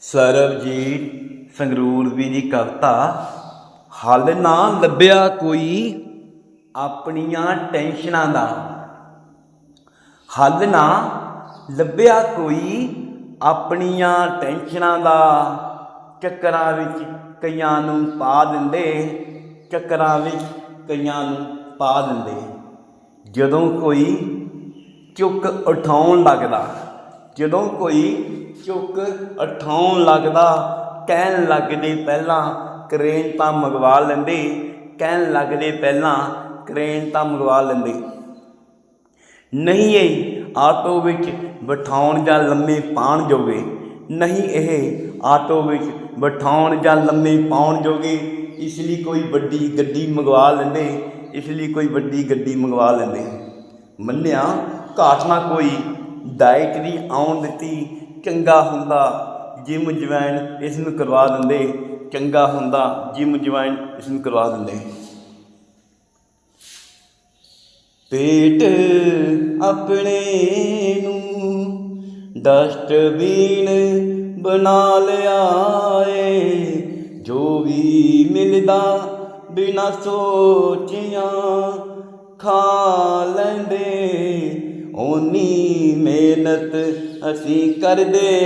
ਸਰਬਜੀਤ ਸੰਗਰੂਰਵੀ ਦੀ ਕਵਿਤਾ ਹੱਲ ਨਾ ਲੱਭਿਆ ਕੋਈ ਆਪਣੀਆਂ ਟੈਨਸ਼ਨਾਂ ਦਾ। ਹੱਲ ਨਾ ਲੱਭਿਆ ਕੋਈ ਆਪਣੀਆਂ ਟੈਨਸ਼ਨਾਂ ਦਾ। ਚੱਕਰਾਂ ਵਿੱਚ ਕਈਆਂ ਨੂੰ ਪਾ ਦਿੰਦੇ, ਚੱਕਰਾਂ ਵਿੱਚ ਕਈਆਂ ਨੂੰ ਪਾ ਦਿੰਦੇ। ਜਦੋਂ ਕੋਈ ਚੁੱਕ ਉਠਾਉਣ ਲੱਗਦਾ। ਜਦੋਂ ਕੋਈ ਚੁੱਕ ਉਠਾਉਣ ਲੱਗਦਾ, ਕਹਿਣ ਲੱਗਦੇ ਪਹਿਲਾਂ ਕਰੇਨ ਤਾਂ ਮੰਗਵਾ ਲੈਂਦੇ, ਕਹਿਣ ਲੱਗਦੇ ਪਹਿਲਾਂ ਕਰੇਨ ਤਾਂ ਮੰਗਵਾ ਲੈਂਦੇ। ਨਹੀਂ ਇਹ ਆਟੋ ਵਿੱਚ ਬਿਠਾਉਣ ਜਾਂ ਲੰਮੇ ਪਾਉਣ ਜੋਗੇ, ਨਹੀਂ ਇਹ ਆਟੋ ਵਿੱਚ ਬਿਠਾਉਣ ਜਾਂ ਲੰਮੇ ਪਾਉਣ ਜੋਗੇ, ਇਸ ਲਈ ਕੋਈ ਵੱਡੀ ਗੱਡੀ ਮੰਗਵਾ ਲੈਂਦੇ, ਇਸ ਲਈ ਕੋਈ ਵੱਡੀ ਗੱਡੀ ਮੰਗਵਾ ਲੈਂਦੇ। ਮੰਨਿਆ, ਘਾਟ ਨਾ ਕੋਈ ਡਾਈਟ ਦੀ ਆਉਣ ਦਿੱਤੀ, ਚੰਗਾ ਹੁੰਦਾ, ਜਿਮ ਜੁਆਇਨ ਇਸ ਨੂੰ ਕਰਵਾ ਦਿੰਦੇ, ਚੰਗਾ ਹੁੰਦਾ, ਜਿਮ ਜੁਆਇਨ ਇਸ ਨੂੰ ਕਰਵਾ ਦਿੰਦੇ। ਪੇਟ ਆਪਣੇ ਨੂੰ ਡਸਟਬੀਨ ਬਣਾ ਲਿਆ ਏ, ਜੋ ਵੀ ਮਿਲਦਾ ਬਿਨਾ ਸੋਚਿਆ ਖਾ ਲੈਂਦੇ। ਓਨੀ ਮਿਹਨਤ ਅਸੀਂ ਕਰਦੇ